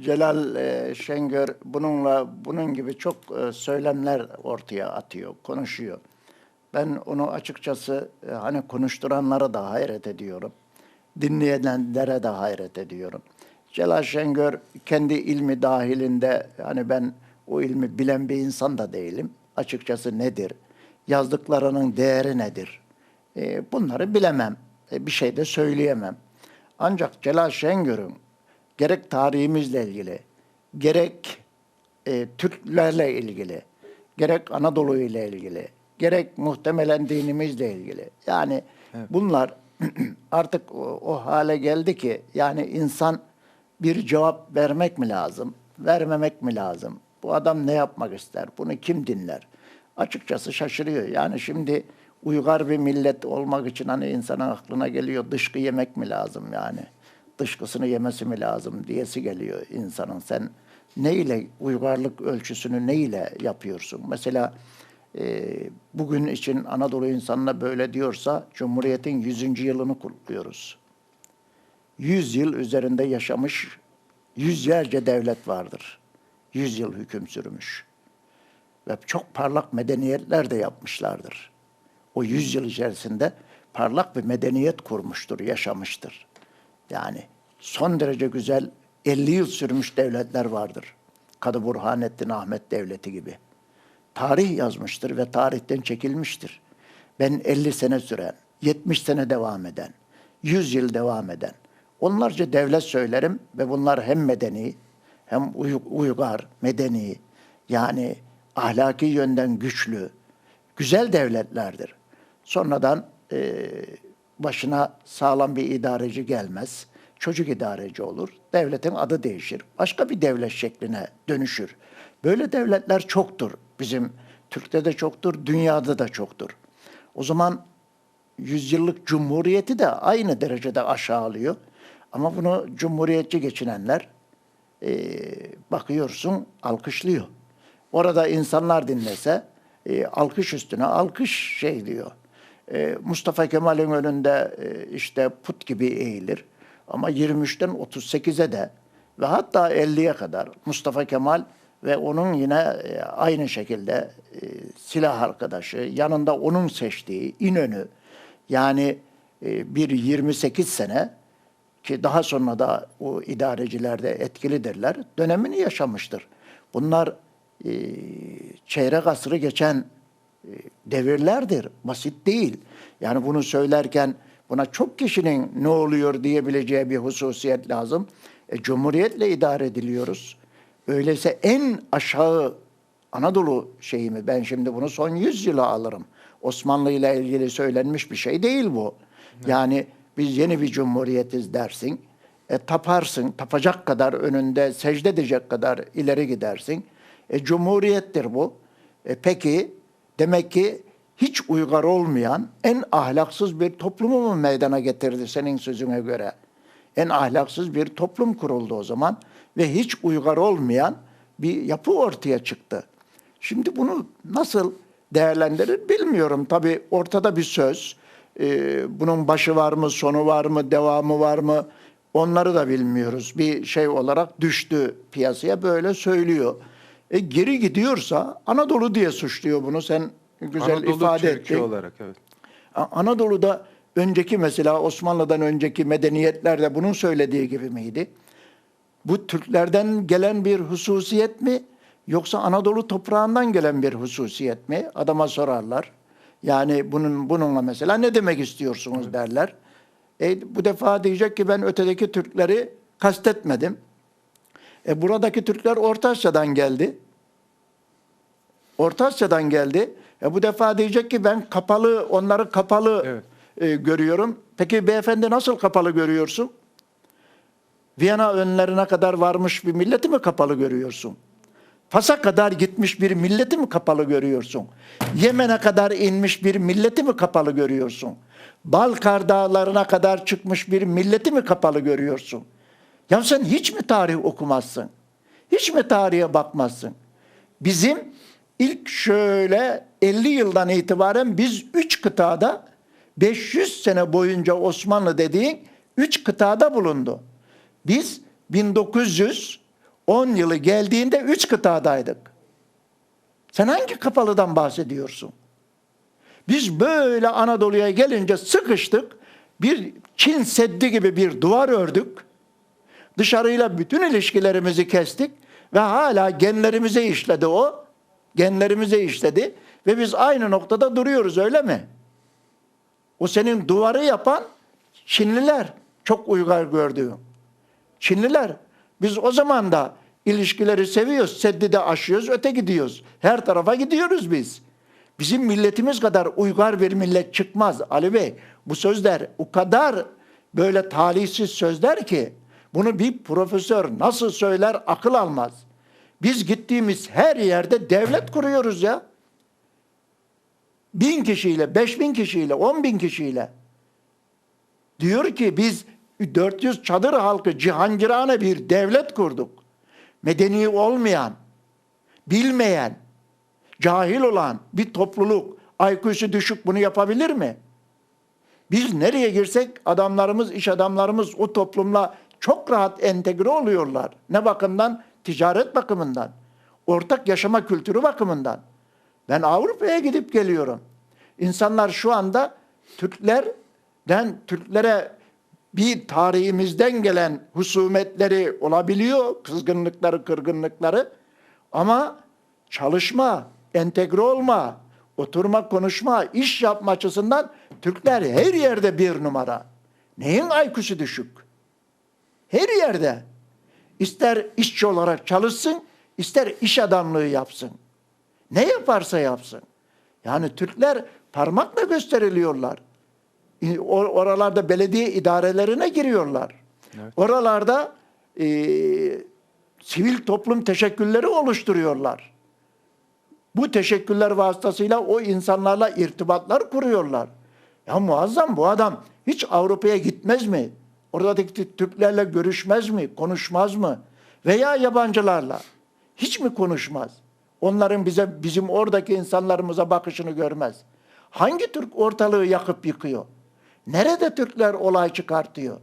Celal e, Şengör bununla bunun gibi çok e, söylemler ortaya atıyor, konuşuyor. Ben onu açıkçası e, hani konuşturanlara da hayret ediyorum. Dinleyenlere de hayret ediyorum. Celal Şengör kendi ilmi dahilinde hani ben o ilmi bilen bir insan da değilim. Açıkçası nedir? Yazdıklarının değeri nedir? Bunları bilemem. Bir şey de söyleyemem. Ancak Celal Şengör'ün gerek tarihimizle ilgili, gerek e, Türklerle ilgili, gerek Anadolu ile ilgili, gerek muhtemelen dinimizle ilgili. Yani bunlar artık o, o hale geldi ki yani insan bir cevap vermek mi lazım, vermemek mi lazım? Bu adam ne yapmak ister? Bunu kim dinler? Açıkçası şaşırıyor. Yani şimdi uygar bir millet olmak için hani insanın aklına geliyor dışkı yemek mi lazım yani? Dışkısını yemesi mi lazım diyesi geliyor insanın. Sen ne ile uygarlık ölçüsünü ne ile yapıyorsun? Mesela e, bugün için Anadolu insanına böyle diyorsa Cumhuriyet'in 100. yılını kutluyoruz. 100 yıl üzerinde yaşamış yüzlerce devlet vardır. 100 yıl hüküm sürmüş. Ve çok parlak medeniyetler de yapmışlardır. O 100 yıl içerisinde parlak bir medeniyet kurmuştur, yaşamıştır. Yani son derece güzel 50 yıl sürmüş devletler vardır. Kadı Burhanettin Ahmet Devleti gibi. Tarih yazmıştır ve tarihten çekilmiştir. Ben 50 sene süren, 70 sene devam eden, 100 yıl devam eden onlarca devlet söylerim ve bunlar hem medeni hem uy- uygar, medeni yani ahlaki yönden güçlü, güzel devletlerdir. Sonradan e, başına sağlam bir idareci gelmez. Çocuk idareci olur. Devletin adı değişir. Başka bir devlet şekline dönüşür. Böyle devletler çoktur. Bizim Türk'te de çoktur, dünyada da çoktur. O zaman yüzyıllık cumhuriyeti de aynı derecede aşağılıyor. Ama bunu cumhuriyetçi geçinenler e, bakıyorsun alkışlıyor. Orada insanlar dinlese e, alkış üstüne alkış şey diyor. E, Mustafa Kemal'in önünde e, işte put gibi eğilir. Ama 23'ten 38'e de ve hatta 50'ye kadar Mustafa Kemal ve onun yine e, aynı şekilde e, silah arkadaşı, yanında onun seçtiği İnönü yani bir 28 sene ki daha sonra da o idareciler de etkilidirler, dönemini yaşamıştır. Bunlar çeyrek asrı geçen devirlerdir, basit değil. Yani bunu söylerken buna çok kişinin ne oluyor diyebileceği bir hususiyet lazım. E, cumhuriyetle idare ediliyoruz. Öyleyse en aşağı Anadolu şeyimi ben şimdi bunu son 100 yıla alırım. Osmanlı ile ilgili söylenmiş bir şey değil bu. Yani biz yeni bir cumhuriyetiz dersin. E, taparsın, tapacak kadar önünde secde edecek kadar ileri gidersin. E, cumhuriyettir bu. E, peki demek ki hiç uygar olmayan en ahlaksız bir toplumu mu meydana getirdi senin sözüne göre? En ahlaksız bir toplum kuruldu o zaman ve hiç uygar olmayan bir yapı ortaya çıktı. Şimdi bunu nasıl değerlendirir bilmiyorum. Tabii ortada bir söz. Ee, bunun başı var mı, sonu var mı, devamı var mı? Onları da bilmiyoruz. Bir şey olarak düştü piyasaya böyle söylüyor. E, geri gidiyorsa Anadolu diye suçluyor bunu. Sen güzel Anadolu ifade Türk'ü ettin. olarak evet. Anadolu'da önceki mesela Osmanlı'dan önceki medeniyetlerde bunun söylediği gibi miydi? Bu Türklerden gelen bir hususiyet mi yoksa Anadolu toprağından gelen bir hususiyet mi? Adama sorarlar. Yani bunun bununla mesela ne demek istiyorsunuz derler. E, bu defa diyecek ki ben ötedeki Türkleri kastetmedim. E, buradaki Türkler Orta Asya'dan geldi. Orta Asya'dan geldi. E, bu defa diyecek ki ben kapalı, onları kapalı Evet. e, görüyorum. Peki beyefendi nasıl kapalı görüyorsun? Viyana önlerine kadar varmış bir milleti mi kapalı görüyorsun? Fas'a kadar gitmiş bir milleti mi kapalı görüyorsun? Yemen'e kadar inmiş bir milleti mi kapalı görüyorsun? Balkar dağlarına kadar çıkmış bir milleti mi kapalı görüyorsun? Ya sen hiç mi tarih okumazsın? Hiç mi tarihe bakmazsın? Bizim ilk şöyle 50 yıldan itibaren biz 3 kıtada 500 sene boyunca Osmanlı dediğin 3 kıtada bulundu. Biz 10 yılı geldiğinde 3 kıtadaydık. Sen hangi kapalıdan bahsediyorsun? Biz böyle Anadolu'ya gelince sıkıştık. Bir Çin Seddi gibi bir duvar ördük. Dışarıyla bütün ilişkilerimizi kestik ve hala genlerimize işledi o. Genlerimize işledi ve biz aynı noktada duruyoruz öyle mi? O senin duvarı yapan Çinliler çok uygar gördüğüm. Çinliler biz o zaman da ilişkileri seviyoruz. Seddi de aşıyoruz, öte gidiyoruz. Her tarafa gidiyoruz biz. Bizim milletimiz kadar uygar bir millet çıkmaz Ali Bey. Bu sözler o kadar böyle talihsiz sözler ki bunu bir profesör nasıl söyler akıl almaz. Biz gittiğimiz her yerde devlet kuruyoruz ya. Bin kişiyle, beş bin kişiyle, on bin kişiyle. Diyor ki biz 400 çadır halkı cihangirane bir devlet kurduk. Medeni olmayan, bilmeyen, cahil olan bir topluluk IQ'su düşük bunu yapabilir mi? Biz nereye girsek adamlarımız, iş adamlarımız o toplumla çok rahat entegre oluyorlar. Ne bakımdan? Ticaret bakımından. Ortak yaşama kültürü bakımından. Ben Avrupa'ya gidip geliyorum. İnsanlar şu anda Türklerden, Türklere bir tarihimizden gelen husumetleri olabiliyor, kızgınlıkları, kırgınlıkları. Ama çalışma, entegre olma, oturma, konuşma, iş yapma açısından Türkler her yerde bir numara. Neyin IQ'su düşük? Her yerde. İster işçi olarak çalışsın, ister iş adamlığı yapsın. Ne yaparsa yapsın. Yani Türkler parmakla gösteriliyorlar. Or- Oralarda belediye idarelerine giriyorlar. Oralarda e, sivil toplum teşekkülleri oluşturuyorlar. Bu teşekküller vasıtasıyla o insanlarla irtibatlar kuruyorlar. Ya muazzam bu adam hiç Avrupa'ya gitmez mi? Oradaki Türklerle görüşmez mi? Konuşmaz mı? Veya yabancılarla. Hiç mi konuşmaz? Onların bize bizim oradaki insanlarımıza bakışını görmez. Hangi Türk ortalığı yakıp yıkıyor? Nerede Türkler olay çıkartıyor?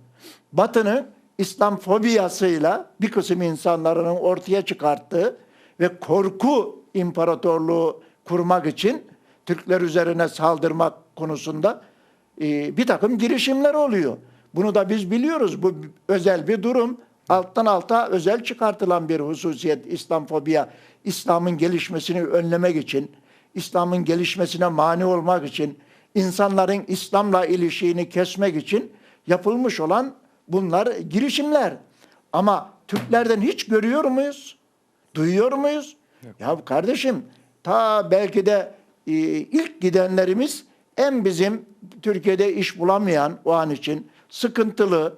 Batı'nın İslam fobiyasıyla bir kısım insanların ortaya çıkarttığı ve korku imparatorluğu kurmak için Türkler üzerine saldırmak konusunda e, bir takım girişimler oluyor. Bunu da biz biliyoruz. Bu özel bir durum. Alttan alta özel çıkartılan bir hususiyet İslam fobiya. İslam'ın gelişmesini önlemek için, İslam'ın gelişmesine mani olmak için, insanların İslam'la ilişiğini kesmek için yapılmış olan bunlar girişimler. Ama Türklerden hiç görüyor muyuz? Duyuyor muyuz? Ya kardeşim ta belki de e, ilk gidenlerimiz en bizim Türkiye'de iş bulamayan o an için sıkıntılı,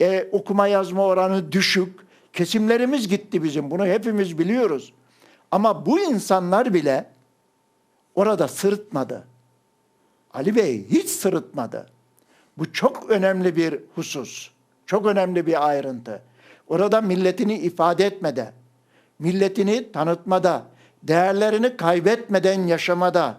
e, okuma yazma oranı düşük kesimlerimiz gitti bizim. Bunu hepimiz biliyoruz. Ama bu insanlar bile orada sırıtmadı. Ali Bey hiç sırıtmadı. Bu çok önemli bir husus. Çok önemli bir ayrıntı. Orada milletini ifade etmede, milletini tanıtmada, değerlerini kaybetmeden yaşamada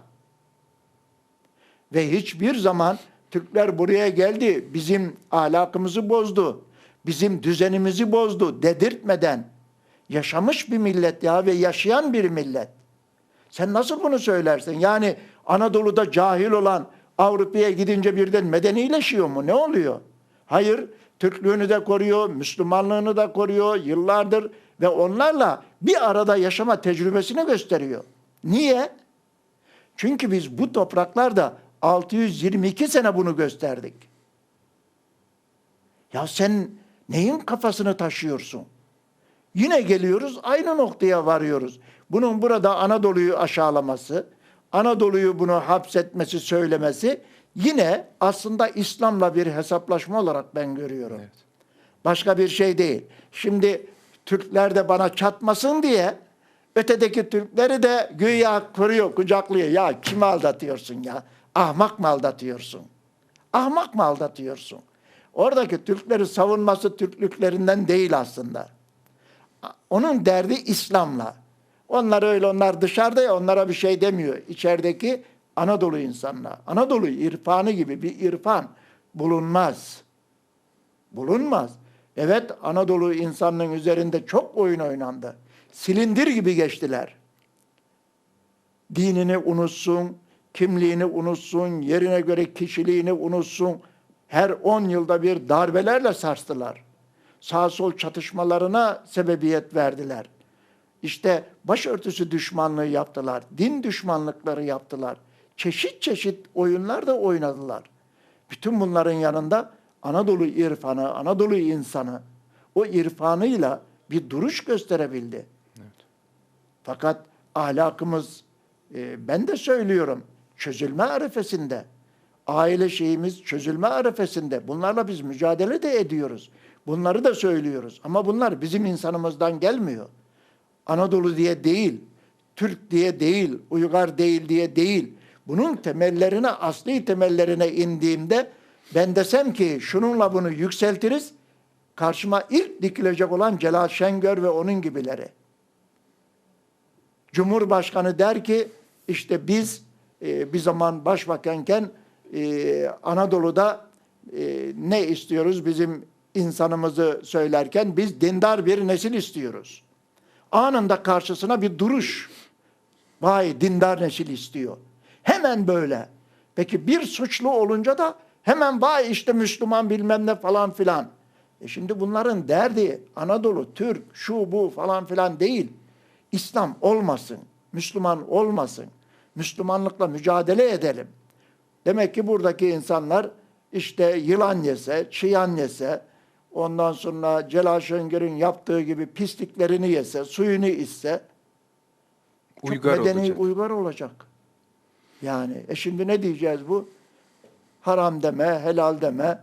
ve hiçbir zaman Türkler buraya geldi, bizim ahlakımızı bozdu, bizim düzenimizi bozdu dedirtmeden yaşamış bir millet ya ve yaşayan bir millet. Sen nasıl bunu söylersin? Yani Anadolu'da cahil olan Avrupa'ya gidince birden medenileşiyor mu? Ne oluyor? Hayır, Türklüğünü de koruyor, Müslümanlığını da koruyor yıllardır ve onlarla bir arada yaşama tecrübesini gösteriyor. Niye? Çünkü biz bu topraklarda 622 sene bunu gösterdik. Ya sen neyin kafasını taşıyorsun? Yine geliyoruz aynı noktaya varıyoruz. Bunun burada Anadolu'yu aşağılaması, Anadolu'yu bunu hapsetmesi, söylemesi yine aslında İslam'la bir hesaplaşma olarak ben görüyorum. Evet. Başka bir şey değil. Şimdi Türkler de bana çatmasın diye ötedeki Türkleri de güya koruyor, kucaklıyor. Ya kimi aldatıyorsun ya? Ahmak mı aldatıyorsun? Ahmak mı aldatıyorsun? Oradaki Türkleri savunması Türklüklerinden değil aslında. Onun derdi İslam'la. Onlar öyle onlar dışarıda ya onlara bir şey demiyor. İçerideki Anadolu insanlar. Anadolu irfanı gibi bir irfan bulunmaz. Bulunmaz. Evet Anadolu insanının üzerinde çok oyun oynandı. Silindir gibi geçtiler. Dinini unutsun, kimliğini unutsun, yerine göre kişiliğini unutsun. Her 10 yılda bir darbelerle sarstılar. Sağ sol çatışmalarına sebebiyet verdiler. İşte başörtüsü düşmanlığı yaptılar. Din düşmanlıkları yaptılar. Çeşit çeşit oyunlar da oynadılar. Bütün bunların yanında Anadolu irfanı, Anadolu insanı o irfanıyla bir duruş gösterebildi. Fakat ahlakımız, e, ben de söylüyorum, çözülme arifesinde. Aile şeyimiz çözülme arifesinde. Bunlarla biz mücadele de ediyoruz. Bunları da söylüyoruz. Ama bunlar bizim insanımızdan gelmiyor. Anadolu diye değil, Türk diye değil, Uygar değil diye değil. Bunun temellerine, asli temellerine indiğimde ben desem ki şununla bunu yükseltiriz, karşıma ilk dikilecek olan Celal Şengör ve onun gibileri. Cumhurbaşkanı der ki işte biz e, bir zaman başbakanken e, Anadolu'da e, ne istiyoruz bizim insanımızı söylerken biz dindar bir nesil istiyoruz. Anında karşısına bir duruş. Vay dindar nesil istiyor. Hemen böyle. Peki bir suçlu olunca da hemen vay işte Müslüman bilmem ne falan filan. E şimdi bunların derdi Anadolu, Türk, şu bu falan filan değil. İslam olmasın, Müslüman olmasın. Müslümanlıkla mücadele edelim. Demek ki buradaki insanlar işte yılan yese, çıyan yese, ondan sonra Celal Şengör'ün yaptığı gibi pisliklerini yese, suyunu içse çok Uygar medeni olacak. uygar olacak. Yani e şimdi ne diyeceğiz bu? Haram deme, helal deme,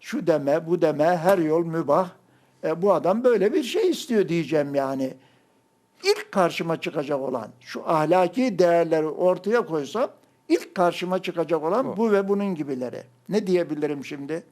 şu deme, bu deme, her yol mübah. E, bu adam böyle bir şey istiyor diyeceğim yani. İlk karşıma çıkacak olan, şu ahlaki değerleri ortaya koysam, ilk karşıma çıkacak olan Bu. bu ve bunun gibileri. Ne diyebilirim şimdi?